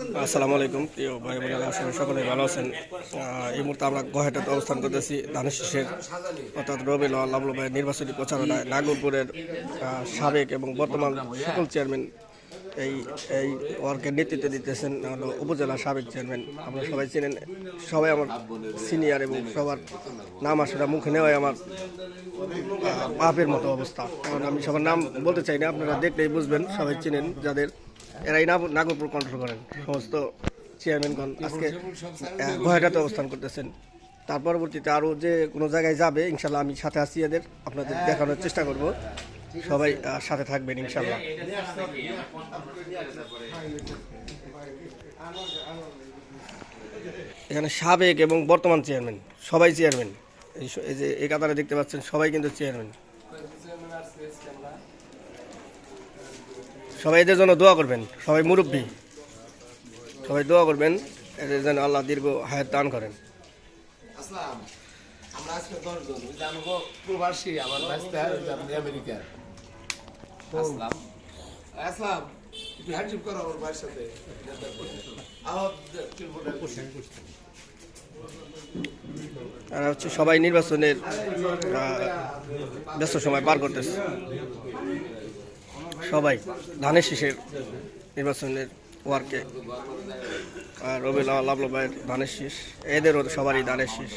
আসসালামু আলাইকুম, প্রিয় ভাই বোনেরা করি সকলে ভালো আছেন। এই মুহূর্তে আমরা গহেটাতে অবস্থান করতেছি, ধানের শীষের, অর্থাৎ রবি ভাইয়ের নির্বাচনী প্রচারণায় নাগরপুরের সাবেক এবং বর্তমান সকল চেয়ারম্যান এই এই ওয়ার্কের নেতৃত্ব দিতেছেন হলো উপজেলার সাবেক চেয়ারম্যান। আমরা সবাই চিনেন, সবাই আমার সিনিয়র এবং সবার নাম আসলে মুখে নেওয়াই আমার পাপের মতো অবস্থা। কারণ আমি সবার নাম বলতে চাই না, আপনারা দেখলেই বুঝবেন, সবাই চিনেন যাদের এরাই নাগ- নাগরপুর কন্ট্রোল করেন। সমস্ত চেয়ারম্যানগণ আজকে আহ, অবস্থান করতেছেন। তার পরবর্তীতে আরও যে কোনো জায়গায় যাবে ইনশাল্লাহ আমি সাথে আছি এদের আপনাদের দেখানোর চেষ্টা করব। সবাই সাথে থাকবেন ইনশাল্লাহ এখানে সাবেক এবং বর্তমান চেয়ারম্যান সবাই চেয়ারম্যান এই যে এই কাতারে দেখতে পাচ্ছেন সবাই কিন্তু চেয়ারম্যান সবাই এদের জন্য দোয়া করবেন। সবাই মুরব্বী। সবাই দোয়া করবেন এদের যেন আল্লাহ দীর্ঘ হায়াত দান করেন। আমরা আজকে দশজন জানব প্রবাসী আমার আপনি আমেরিকার। আসলাম আসলাম একটু হ্যান্ডশিপ করো আমার ভাইয়ের সাথে। আর হচ্ছে সবাই নির্বাচনের ব্যস্ত সময় পার করতেছে। সবাই ধানের শীষের নির্বাচনের ওয়ার্কে। আর রবি লাভলো ভাইয়ের ধানের শীষ, এদেরও সবারই ধানের শীষ।